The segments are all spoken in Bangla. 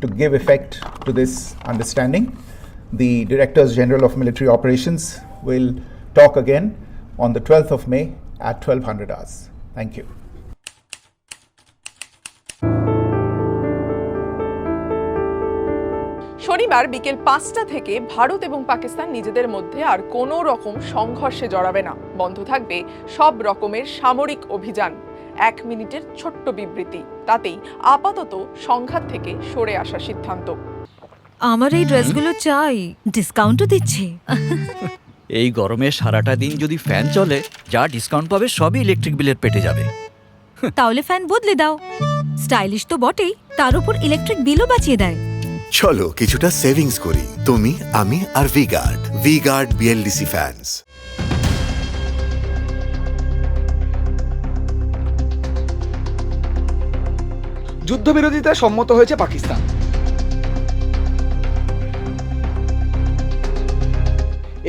to give effect to this understanding. The Directors General of Military Operations will talk again on the 12th of May at 1200 hours. Thank you. শনিবার বিকেল পাঁচটা থেকে ভারত এবং পাকিস্তান নিজেদের মধ্যে আর কোনো রকম সংঘর্ষে জড়াবে না বন্ধ থাকবে সব রকমের সামরিক অভিযান এক মিনিটের ছোট্ট বিবৃতি। তাতেই আপাতত সংঘাত থেকে সরে আসার সিদ্ধান্ত। আমার এই ড্রেসগুলো চাই। ডিসকাউন্টও দিচ্ছে। এই গরমে সারাটা দিন যদি ফ্যান চলে যা ডিসকাউন্ট পাবে সবই ইলেকট্রিক বিলের পেটে যাবে। তাহলে ফ্যান বদলে দাও। স্টাইলিশ তো বটেই তার উপর ইলেকট্রিক বিলও বাঁচিয়ে দেয়। চলো কিছুটা সেভিংস করি। তুমি আমি আর V guard V guard BLDC fans যুদ্ধবিরতিতে সম্মত হয়েছে পাকিস্তান।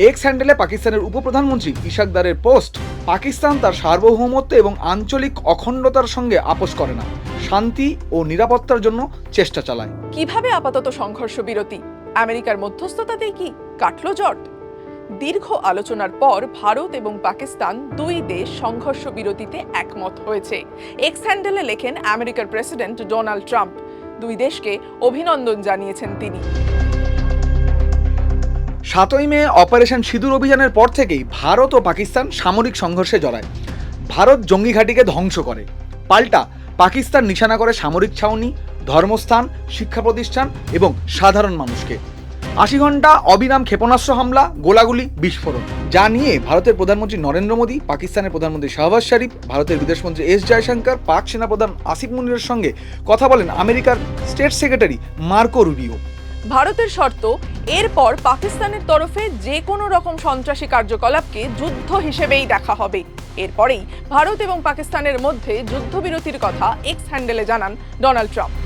এক্স হ্যান্ডেলে পাকিস্তানের উপপ্রধানমন্ত্রী ইশাকদারের পোস্ট পাকিস্তান তার সার্বভৌমত্ব এবং আঞ্চলিক অখণ্ডতার সঙ্গে আপোষ করে না। শান্তি ও নিরাপত্তার জন্য চেষ্টা চালায়। কীভাবে আপাতত সংঘর্ষ বিরতি? আমেরিকার মধ্যস্থতাতেই কি কাটলো জট? দীর্ঘ আলোচনার পর ভারত এবং পাকিস্তান দুই দেশ সংঘর্ষ বিরতিতে একমত হয়েছে। এক্স হ্যান্ডেলে লেখেন আমেরিকার প্রেসিডেন্ট ডোনাল্ড ট্রাম্প। দুই দেশকে অভিনন্দন জানিয়েছেন তিনি। সাতই মে অপারেশন সিঁদুর অভিযানের পর থেকেই ভারত ও পাকিস্তান সামরিক সংঘর্ষে জড়ায়। ভারত জঙ্গি ঘাঁটিকে ধ্বংস করে। পাল্টা পাকিস্তান নিশানা করে সামরিক ছাউনি, ধর্মস্থান, শিক্ষা প্রতিষ্ঠান এবং সাধারণ মানুষকে। আশি ঘণ্টা অবিরাম ক্ষেপণাস্ত্র হামলা, গোলাগুলি, বিস্ফোরণ। যা নিয়ে ভারতের প্রধানমন্ত্রী নরেন্দ্র মোদী, পাকিস্তানের প্রধানমন্ত্রী শাহবাজ শরীফ, ভারতের বিদেশমন্ত্রী এস জয়শঙ্কর, পাক সেনাপ্রধান আসিফ মুনিরের সঙ্গে কথা বলেন আমেরিকার স্টেট সেক্রেটারি মার্কো রুবিও। ভারতের শর্ত, এরপর পাকিস্তানের তরফে যে কোনো রকম সন্ত্রাসী কার্যকলাপকে যুদ্ধ হিসেবেই দেখা হবে। এরপরেই ভারত এবং পাকিস্তানের মধ্যে যুদ্ধবিরতির কথা এক্স হ্যান্ডেলে জানান ডোনাল্ড ট্রাম্প।